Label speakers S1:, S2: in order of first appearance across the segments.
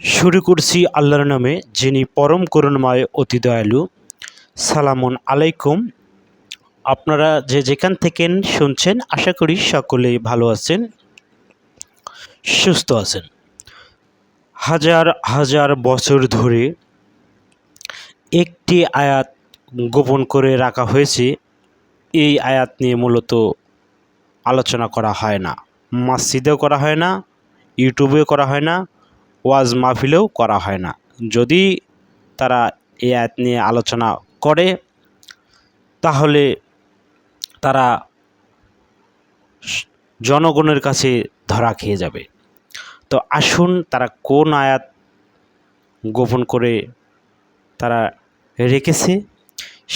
S1: শুরু করছি আল্লাহর নামে, যিনি পরম করুণময় অতি দয়ালু। সালামুন আলাইকুম। আপনারা যে যেখান থেকে শুনছেন, আশা করি সকলেই ভালো আছেন, সুস্থ আছেন। হাজার হাজার বছর ধরে একটি আয়াত গোপন করে রাখা হয়েছে। এই আয়াত নিয়ে মূলত আলোচনা করা হয় না, মসজিদেও করা হয় না, ইউটিউবেও করা হয় না ওয়াজ মাহফিলেও করা হয় না। যদি তারা এই আয়াত নিয়ে আলোচনা করে, তাহলে তারা জনগণের কাছে ধরা খেয়ে যাবে। তো আসুন তারা কোন আয়াত গোপন করে তারা রেখেছে,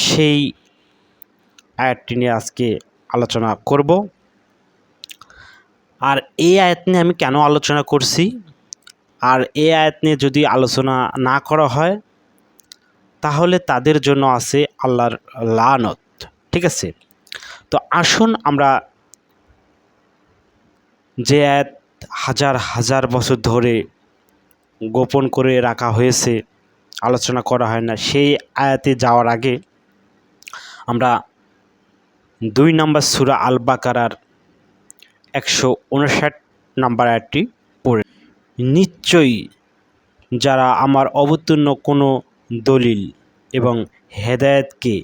S1: সেই আয়াতটি নিয়ে আজকে আলোচনা করব। আর এই আয়াত নিয়ে আমি কেন আলোচনা করছি? আর এ আয়াত নিয়ে যদি আলোচনা না করা হয়, তাহলে তাদের জন্য আছে আল্লাহর লানত। ঠিক আছে? তো আসুন আমরা যে আয়াত হাজার হাজার বছর ধরে গোপন করে রাখা হয়েছে, আলোচনা করা হয় না, সেই আয়াতে যাওয়ার আগে আমরা দুই নম্বর সুরা আল বাকারার একশো উনষাট নম্বর আয়াতটি পড়ে নিশ্চয়ই যারা আমার অবতীর্ণ কোনো দলিল এবং হেদায়েতকে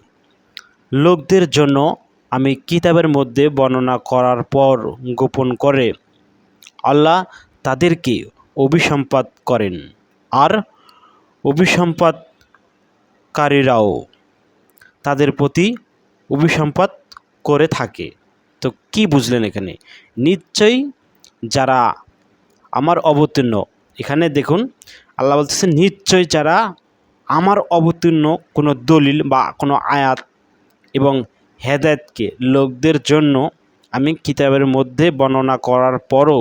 S1: লোকদের জন্য আমি কিতাবের মধ্যে বর্ণনা করার পর গোপন করে আল্লাহ তাদেরকে অভিসম্পাদ করেন আর অভিসম্পাদকারীরাও তাদের প্রতি অভিসম্পাদ করে থাকে। তো কি বুঝলেন এখানে? নিশ্চয়ই যারা আমার অবতীর্ণ। এখানে দেখুন, আল্লাহ বলতেছে, নিশ্চয় যারা আমার অবতীর্ণ কোনো দলিল বা কোনো আয়াত এবং হেদায়তকে লোকদের জন্য আমি কিতাবের মধ্যে বর্ণনা করার পরও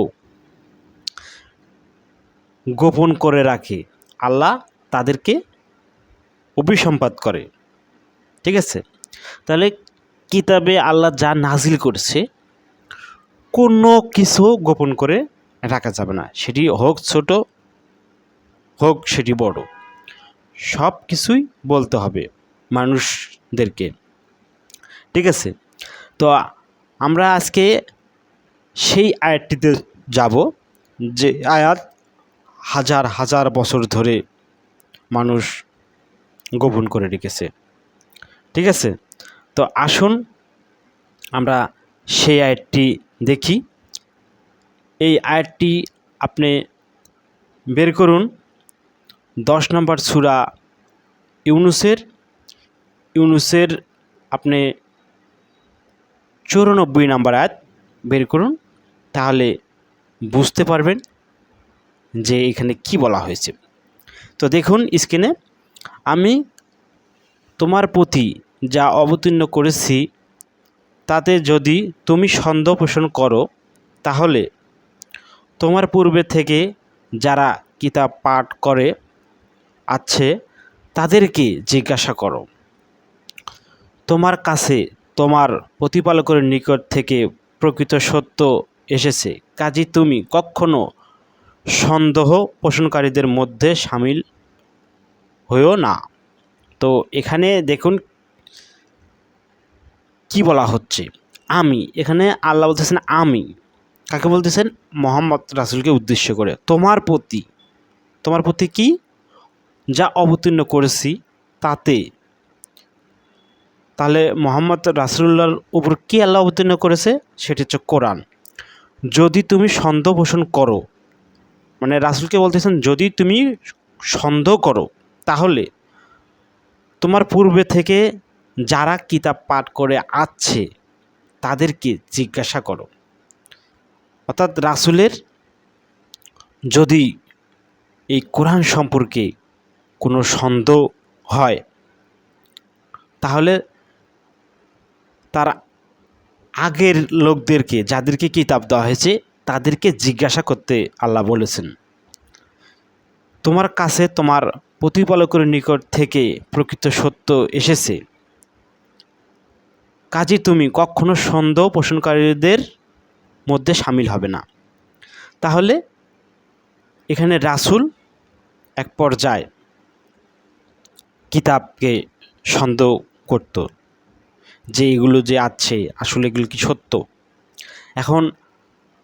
S1: গোপন করে রাখে, আল্লাহ তাদেরকে অভিসম্পাদ করে। ঠিক আছে? তাহলে কিতাবে আল্লাহ যা নাজিল করছে, কোনো কিছু গোপন করে রাখা যাবে না। সেটি হোক ছোট, হোক সেটি বড়। সব কিছুই বলতে হবে মানুষদেরকে। ঠিক আছে? তো আমরা আজকে সেই আয়াতটিতে যাব যে আয়াত হাজার হাজার বছর ধরে মানুষ গোপন করে রেখেছে। ঠিক আছে? তো আসুন আমরা সেই আয়াতটি দেখি। এই আয়াতটি আপনি বের করুন। দশ নম্বর সুরা ইউনুসের। ইউনুসের আপনি চৌরানব্বই নম্বর আয়াত বের করুন, তাহলে বুঝতে পারবেন যে এখানে কি বলা হয়েছে। তো দেখুন স্ক্রিনে, আমি তোমার প্রতি যা অবতীর্ণ করেছি, তাতে যদি তুমি সন্দেহ পোষণ করো, তাহলে তোমার পূর্বে থেকে যারা কিতাব পাঠ করে আছে, তাদেরকে জিজ্ঞাসা করো। তোমার কাছে তোমার প্রতিপালকের নিকট থেকে প্রকৃত সত্য এসেছে। কাজী তুমি কখনো সন্দেহ পোষণকারীদের মধ্যে সামিল হয়েও না। তো এখানে দেখুন কি বলা হচ্ছে। আমি, এখানে আল্লাহ বলতেছেন আমি। কাকে বলতেছেন? মোহাম্মদ রাসুলকে উদ্দেশ্য করে। তোমার প্রতি তোমার প্রতি কি? যা অবতীর্ণ করেছি তাতে, তাহলে মোহাম্মদ রাসুল্লাহর উপর কি আল্লাহ অবতীর্ণ করেছে? সেটি হচ্ছে কোরআন। যদি তুমি সন্দেহ পোষণ করো মানে রাসুলকে বলতেছেন, যদি তুমি সন্দেহ করো, তাহলে তোমার পূর্বে থেকে যারা কিতাব পাঠ করে আছে, তাদেরকে জিজ্ঞাসা করো। অর্থাৎ রাসুলের যদি এই কোরআন সম্পর্কে কোনো সন্দেহ হয়, তাহলে তার আগের লোকদেরকে, যাদেরকে কিতাব দেওয়া হয়েছে, তাদেরকে জিজ্ঞাসা করতে আল্লাহ বলেছেন। তোমার কাছে তোমার প্রতিপালকের নিকট থেকে প্রকৃত সত্য এসেছে। কাজে তুমি কখনো সন্দেহ পোষণকারীদের মধ্যে সামিল হবে না। তাহলে এখানে রাসুল এক পর্যায়ে কিতাবকে সন্দেহ করত যে এগুলো যে আছে, আসলে এগুলো কি সত্য? এখন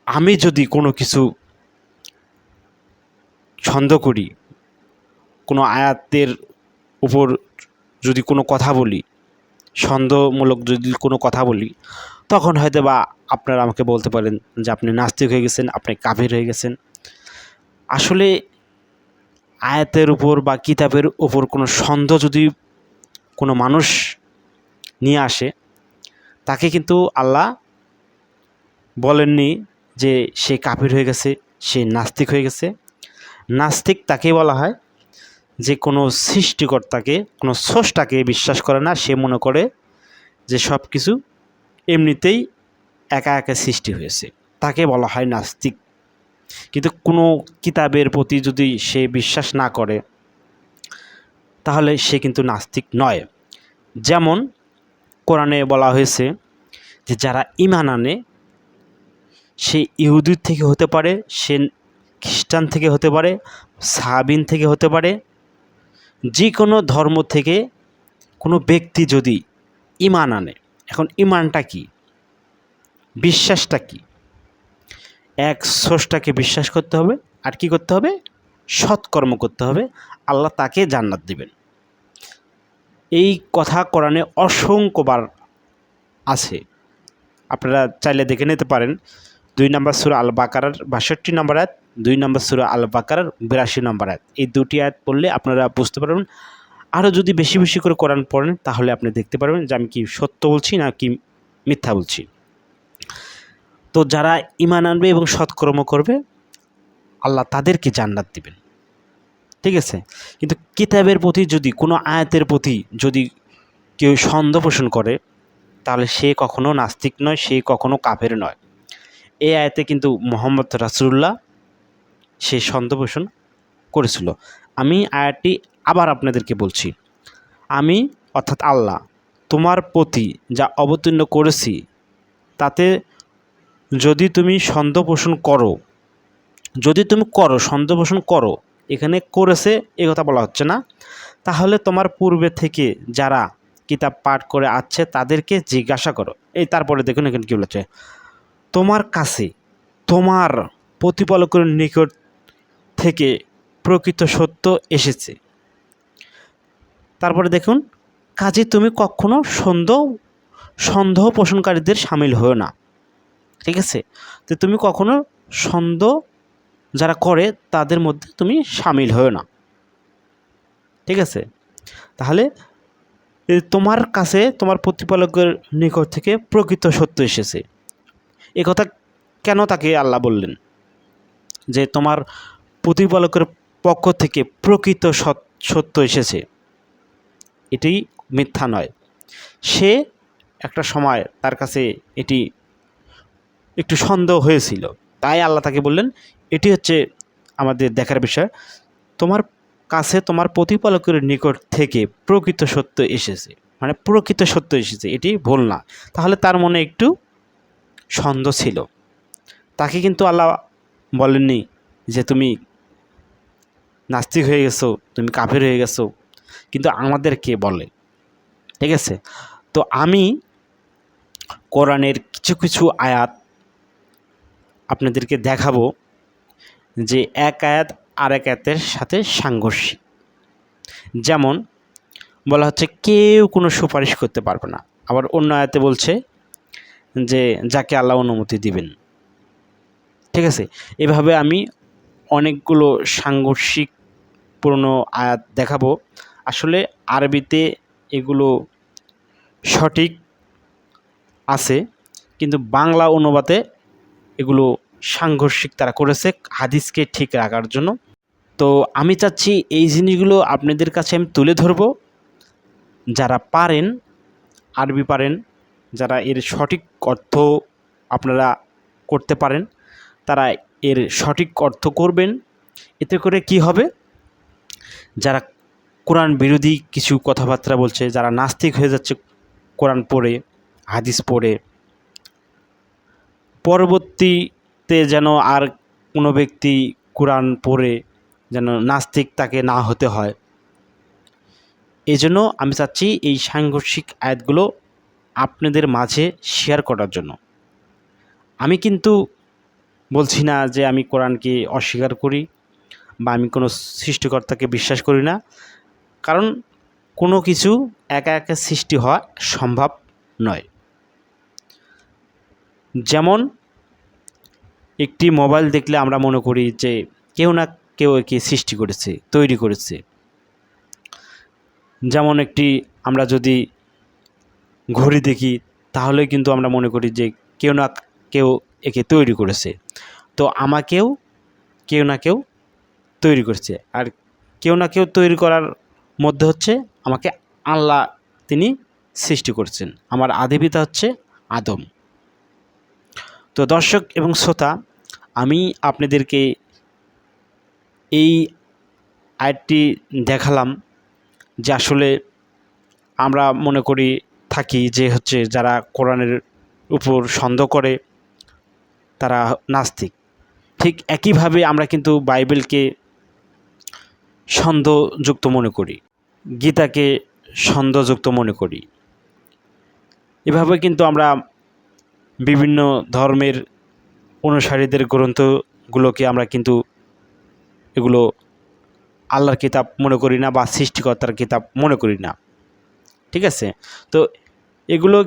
S1: আমি যদি কোনো কিছু সন্দেহ করি, কোনো আয়াতের উপর যদি কোনো কথা বলি, সন্দেহমূলক যদি কোনো কথা বলি তখন হয়তো বা আপনারা আমাকে বলতে পারেন যে আপনি নাস্তিক হয়ে গেছেন, আপনি কাফের হয়ে গেছেন। আসলে আয়াতের উপর বা কিতাবের উপর কোনো সন্দেহ যদি কোনো মানুষ নিয়ে আসে, তাকে কিন্তু আল্লাহ বলেননি যে সে কাফির হয়ে গেছে, সে নাস্তিক হয়ে গেছে। নাস্তিক তাকে বলা হয় যে কোনো সৃষ্টিকর্তাকে, কোনো স্রষ্টাকে বিশ্বাস করে না, সে মনে করে যে সব কিছু এমনিতেই একা একা সৃষ্টি হয়েছে। তাকে বলা হয় নাস্তিক। কিন্তু কোনো কিতাবের প্রতি যদি সে বিশ্বাস না করে, তাহলে সে কিন্তু নাস্তিক নয়। যেমন কোরআনে বলা হয়েছে যে, যারা ইমান আনে, সে ইহুদির থেকে হতে পারে, সে খ্রিস্টান থেকে হতে পারে, সাহাবিন থেকে হতে পারে যে কোনো ধর্ম থেকে কোনো ব্যক্তি যদি ইমান আনে এখন ইমানটা কি? বিশ্বাসটা কি? এক, স্রষ্টাকে বিশ্বাস করতে হবে। আর কি করতে হবে? সৎকর্ম করতে হবে। আল্লাহ তাকে জান্নাত দিবেন। এই কথা কোরআনে অসংখ্যবার আছে। আপনারা চাইলে দেখে নিতে পারেন। দুই নম্বর সুরা আল বাকারার বাষট্টি নম্বর আয়াত, দুই নম্বর সুরা আল বাকারার বিরাশি নম্বর আয়াত। এই দুটি আয়াত পড়লে আপনারা বুঝতে পারবেন আরও যদি বেশি বেশি করে কোরআন পড়েন, তাহলে আপনি দেখতে পারবেন যে আমি কি সত্য বলছি না কি মিথ্যা বলছি। তো যারা ইমান আনবে এবং সৎকর্ম করবে, আল্লাহ তাদেরকে জান্নাত দিবেন। ঠিক আছে? কিন্তু কিতাবের প্রতি যদি, কোনো আয়াতের প্রতি যদি কেউ সন্দেহ পোষণ করে, তাহলে সে কখনো নাস্তিক নয়, সে কখনো কাফের নয়। এই আয়াতে কিন্তু মোহাম্মদ রাসুল্লাহ সে সন্দেহ পোষণ করেছিল। আমি আয়াতটি আবার আপনাদেরকে বলছি, আমি অর্থাৎ আল্লাহ, তোমার প্রতি যা অবতীর্ণ করেছি, তাতে যদি তুমি সন্দেহ পোষণ করো, যদি তুমি করো, সন্দেহ পোষণ করো, এখানে করেছে, এ কথা বলা হচ্ছে না, তাহলে তোমার পূর্বে থেকে যারা কিতাব পাঠ করে আসছে তাদেরকে জিজ্ঞাসা করো। এই তারপরে দেখুন এখানে কী বলেছে, তোমার কাছে, তোমার প্রতিপালকের নিকট থেকে প্রকৃত সত্য এসেছে। তারপরে দেখুন, কাজে তুমি কখনো সন্দেহ সন্দেহ পোষণকারীদের সামিল হও না। ঠিক আছে? তো তুমি কখনো সন্দেহ যারা করে, তাদের মধ্যে তুমি সামিল হও না। ঠিক আছে? তাহলে তোমার কাছে, তোমার প্রতিপালকের নিকট থেকে প্রকৃত সত্য এসেছে। কথা কেন তাকে আল্লাহ বললেন? যে তোমার প্রতিপালকের পক্ষ থেকে প্রকৃত সত্য এসেছে। এটি মিথ্যা নয়। সে একটা সময় তার কাছে এটি একটু সন্দেহ হয়েছিল। তাই আল্লাহ তাকে বললেন, এটি হচ্ছে আমাদের দেখার বিষয়। তোমার কাছে তোমার প্রতিপালকের নিকট থেকে প্রকৃত সত্য এসেছে। মানে প্রকৃত সত্য এসেছে, এটি ভুল না। তাহলে তার মনে একটু সন্দেহ ছিল। তাকে কিন্তু আল্লাহ বলেননি যে, তুমি নাস্তিক হয়ে গেছো, তুমি কাফের হয়ে গেছো কিন্তু আমাদেরকে বলে? ঠিক আছে? তো আমি কোরআনের কিছু কিছু আয়াত আপনাদেরকে দেখাবো যে এক আয়াত আর এক আয়াতের সাথে সাংঘর্ষিক। যেমন বলা হচ্ছে, কেউ কোনো সুপারিশ করতে পারবে না। আবার অন্য আয়াতে বলছে যে, যাকে আল্লাহ অনুমতি দিবেন। ঠিক আছে? এভাবে আমি অনেকগুলো সাংঘর্ষিক পুরনো আয়াত দেখাবো। আসলে আরবিতে এগুলো সঠিক আছে, কিন্তু বাংলা অনুবাদে এগুলো সাংঘর্ষিক তারা করেছে হাদিসকে ঠিক রাখার জন্য। তো আমি চাচ্ছি এই জিনিসগুলো আপনাদের কাছে আমি তুলে ধরবো। যারা পারেন, আরবি পারেন, যারা এর সঠিক অর্থ আপনারা করতে পারেন, তারা এর সঠিক অর্থ করবেন। এতে করে কি হবে? যারা কোরআন বিরোধী কিছু কথাবার্তা বলছে, যারা নাস্তিক হয়ে যাচ্ছে কোরআন পড়ে, হাদিস পড়ে। পরবর্তীতে যেন আর কোনো ব্যক্তি কোরআন পড়ে, যেন নাস্তিক তাকে না হতে হয়। এই জন্য আমি চাচ্ছি এই সাংঘর্ষিক আয়াতগুলো আপনাদের মাঝে শেয়ার করার জন্য। আমি কিন্তু বলছি না যে আমি কোরআনকে অস্বীকার করি বা আমি কোনো সৃষ্টিকর্তাকে বিশ্বাস করি না। কারণ কোনো কিছু একা একা সৃষ্টি হওয়া সম্ভব নয়। যেমন একটি মোবাইল দেখলে আমরা মনে করি যে কেউ না কেউ একে সৃষ্টি করেছে, তৈরি করেছে। যেমন একটি আমরা যদি ঘড়ি দেখি, তাহলে কিন্তু আমরা মনে করি যে কেউ না কেউ একে তৈরি করেছে। তো আমাকেও কেউ না কেউ তৈরি করছে। আর কেউ না কেউ তৈরি করার মধ্যে হচ্ছে আমাকে আল্লাহ তিনি সৃষ্টি করছেন। আমার আদিপিতা হচ্ছে আদম। তো দর্শক এবং শ্রোতা, আমি আপনাদেরকে এই আয়টি দেখালাম যে আসলে আমরা মনে করি, থাকি যে হচ্ছে যারা কোরআনের উপর সন্দেহ করে, তারা নাস্তিক। ঠিক একইভাবে আমরা কিন্তু বাইবেলকে সন্দেহযুক্ত মনে করি। গীতাকে সন্দেহযুক্ত মনে করি। এভাবে কিন্তু আমরা বিভিন্ন ধর্মের অনুসারীদের গ্রন্থগুলোকে আমরা কিন্তু এগুলো আল্লাহর কিতাব মনে করি না বা সৃষ্টিকর্তার কিতাব মনে করি না। ঠিক আছে? তো এগুলো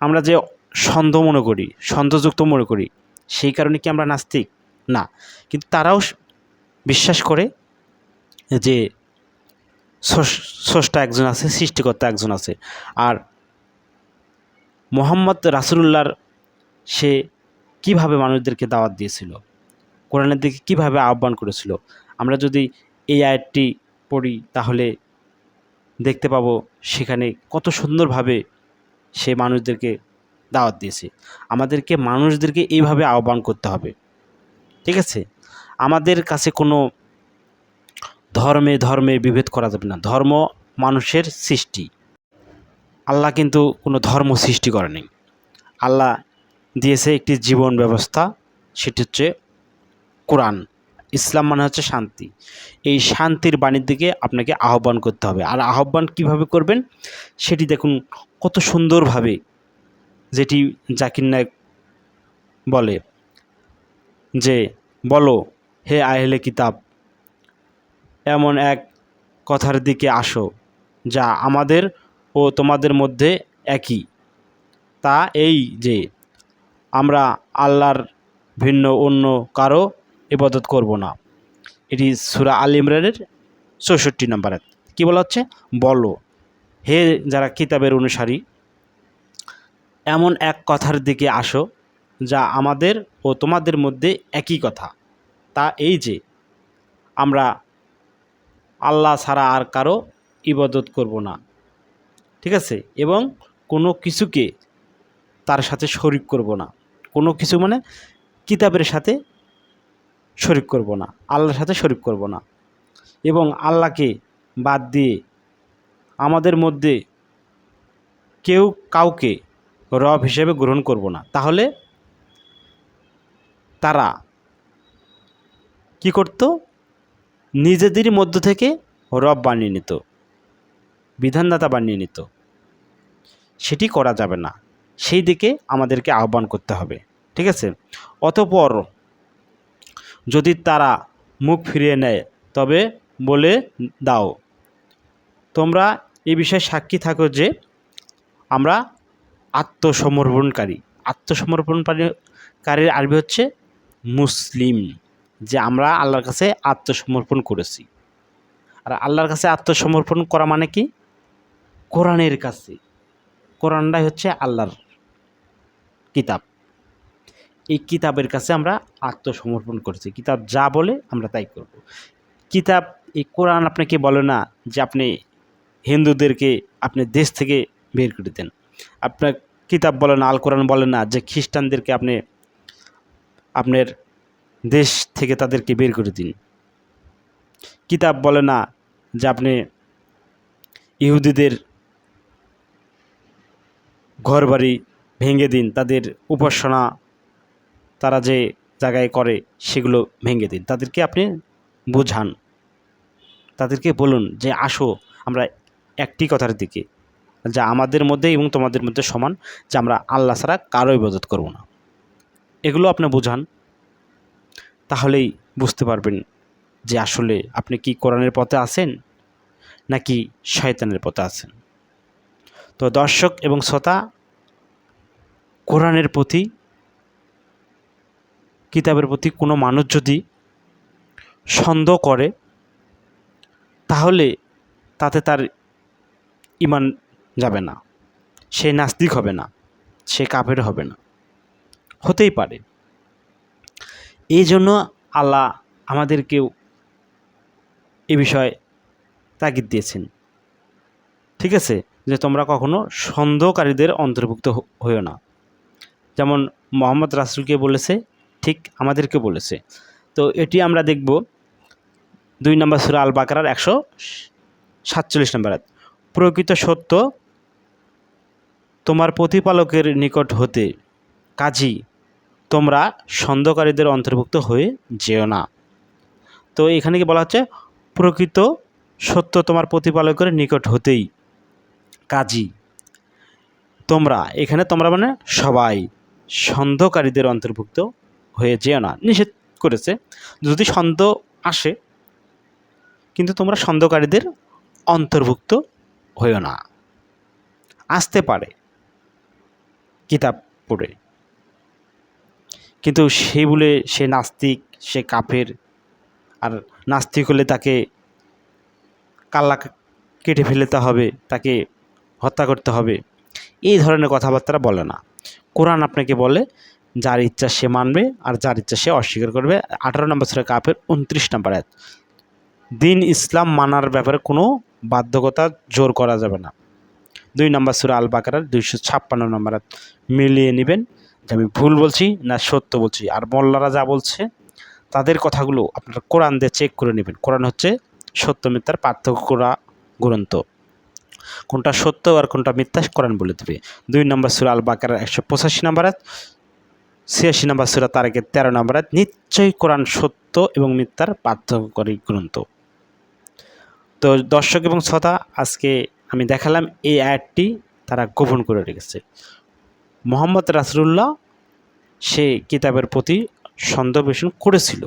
S1: আমরা যে সন্দেহ মনে করি সন্দেহযুক্ত মনে করি, সেই কারণে কি আমরা নাস্তিক? না। কিন্তু তারাও বিশ্বাস করে যে স্রষ্টা একজন আছে, সৃষ্টিকর্তা একজন আছে। আর মোহাম্মদ রাসুলুল্লাহর সে কীভাবে মানুষদেরকে দাওয়াত দিয়েছিল? কোরআনের দিকে কীভাবে আহ্বান করেছিল? আমরা যদি এই আয়াতটি পড়ি, তাহলে দেখতে পাবো সেখানে কত সুন্দরভাবে সে মানুষদেরকে দাওয়াত দিয়েছে। আমাদেরকে, মানুষদেরকে এইভাবে আহ্বান করতে হবে। ঠিক আছে? আমাদের কাছে কোনো ধর্মে ধর্মে বিভেদ করা যাবে না। ধর্ম মানুষের সৃষ্টি। আল্লাহ কিন্তু কোনো ধর্ম সৃষ্টি করেনি। আল্লাহ দিয়েছে একটি জীবন ব্যবস্থা, সেটি হচ্ছে কোরআন। ইসলাম মানে হচ্ছে শান্তি। এই শান্তির বাণীর দিকে আপনাকে আহ্বান করতে হবে। আর আহ্বান কীভাবে করবেন? সেটি দেখুন কত সুন্দরভাবে যেটি জাকির নায়ক বলে যে, বলো, হে আহলে কিতাব এমন এক কথার দিকে আসো, যা আমাদের ও তোমাদের মধ্যে একই। তা এই যে, আমরা আল্লাহর ভিন্ন অন্য কারও ইবাদত করব না। এটি সুরা আল ইমরানের চৌষট্টি নম্বরে কী বলা হচ্ছে? বলো, হে যারা কিতাবের অনুসারী, এমন এক কথার দিকে আসো, যা আমাদের ও তোমাদের মধ্যে একই কথা। তা এই যে, আমরা আল্লাহ ছাড়া আর কারও ইবাদত করব না। ঠিক আছে? এবং কোনো কিছুকে তার সাথে শরিক করব না। কোনো কিছু মানে কিতাবের সাথে শরিক করব না, আল্লাহর সাথে শরিক করব না। এবং আল্লাহকে বাদ দিয়ে আমাদের মধ্যে কেউ কাউকে রব হিসেবে গ্রহণ করব না। তাহলে তারা কি করত? নিজেদেরই মধ্য থেকে রব বানিয়ে নিত, বিধানদাতা বানিয়ে নিত। সেটি করা যাবে না। সেই দিকে আমাদেরকে আহ্বান করতে হবে, ঠিক আছে? অতপর যদি তারা মুখ ফিরিয়ে নেয়, তবে বলে দাও, তোমরা এই বিষয়ে সাক্ষী থাকো যে আমরা আত্মসমর্পণকারী। আত্মসমর্পণকারীর আরবি হচ্ছে মুসলিম। যে আমরা আল্লাহর কাছে আত্মসমর্পণ করেছি। আর আল্লাহর কাছে আত্মসমর্পণ করা মানে কি? কোরআনের কাছে। কোরআনটাই হচ্ছে আল্লাহর কিতাব। এই কিতাবের কাছে আমরা আত্মসমর্পণ করেছি। কিতাব যা বলে আমরা তাই করব। কিতাব, এই কোরআন আপনাকে বলে না যে আপনি হিন্দুদেরকে আপনি দেশ থেকে বের করে দেন। আপনার কিতাব বলে না, আল কোরআন বলে না যে খ্রিস্টানদেরকে আপনি, আপনার দেশ থেকে তাদেরকে বের করে দিন। কিতাব বলে না যে আপনি ইহুদিদের ঘরবাড়ি ভেঙে দিন, তাদের উপাসনা তারা যে জায়গায় করে সেগুলো ভেঙে দিন। তাদেরকে আপনি বোঝান। তাদেরকে বলুন যে, আসো, আমরা একটি কথার দিকে, যা আমাদের মধ্যে এবং তোমাদের মধ্যে সমান, যে আমরা আল্লাহ ছাড়া কারও ইবাদত করব না। এগুলো আপনি বোঝান। তাহলেই বুঝতে পারবেন যে আসলে আপনি কি কোরআনের পথে আছেন নাকি শয়তানের পথে আছেন। তো দর্শক এবং শ্রোতা, কোরআনের প্রতি, কিতাবের প্রতি কোনো মানুষ যদি সন্দেহ করে, তাহলে তাতে তার ইমান যাবে না। সে নাস্তিক হবে না, সে কাফের হবে না। হতেই পারে। এই জন্য আল্লাহ আমাদেরকেও এ বিষয়ে তাগিদ দিয়েছেন। ঠিক আছে? যে তোমরা কখনো সন্দেহকারীদের অন্তর্ভুক্ত হইও না। যেমন মোহাম্মদ রাসুলকে বলেছে, ঠিক আমাদেরকে বলেছে। তো এটি আমরা দেখব দুই নম্বর সুরা আল বাকারার একশো সাতচল্লিশ নম্বর প্রকৃত সত্য তোমার প্রতিপালকের নিকট হতে কাজী তোমরা সন্দেহকারীদের অন্তর্ভুক্ত হয়ে যেও না। তো এখানে কি বলা হচ্ছে? প্রকৃত সত্য তোমার প্রতিপালকের নিকট হতেই কাজী। তোমরা, এখানে তোমরা মানে সবাই সন্দেহকারীদের অন্তর্ভুক্ত হয়ে যেও না। নিষেধ করেছে, যদি সন্দেহ আসে, কিন্তু তোমরা সন্দেহকারীদের অন্তর্ভুক্ত হইও না। আসতে পারে কিতাব পড়ে। কিন্তু সে বলে সে নাস্তিক, সে কাফের। আর নাস্তিক হলে তাকে কাল্লা কেটে ফেলতে হবে, তাকে হত্যা করতে হবে। এই ধরনের কথাবার্তা বলে না। কোরআন আপনাকে বলে, যার ইচ্ছা সে মানবে আর যার ইচ্ছা সে অস্বীকার করবে। আঠারো নম্বর সুরা কাফের উনত্রিশ নম্বর আয়াত। দিন ইসলাম মানার ব্যাপারে কোনো বাধ্যকতা জোর করা যাবে না। দুই নম্বর সুরা আল বাকারার দুইশো ছাপ্পান্ন নম্বর মিলিয়ে নেবেন। যে আমি ভুল বলছি না সত্য বলছি। আর মোল্লারা যা বলছে, তাদের কথাগুলো আপনারা কোরআন দিয়ে চেক করে নেবেন। কোরআন হচ্ছে সত্য মিথ্যার পার্থক্য করা গ্রন্থ। কোনটা সত্য আর কোনটা মিথ্যা কোরআন বলে দেবে। দুই নম্বর সুরা আল বাকারার একশো পঁচাশি নম্বর ছিয়াশি নম্বর সুরা তারেকের তেরো নম্বর নিশ্চয়ই কোরআন সত্য এবং মিথ্যার পার্থক্যকারী গ্রন্থ। তো দর্শক এবং শ্রোতা, আজকে আমি দেখালাম এই অ্যাডটি তারা গোপন করে রেখেছে। মোহাম্মদ রাসুল্লাহ সে কিতাবের প্রতি সন্দেহ পোষণ করেছিল।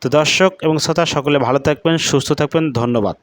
S1: তো দর্শক এবং শ্রোতা, সকলে ভালো থাকবেন, সুস্থ থাকবেন, ধন্যবাদ।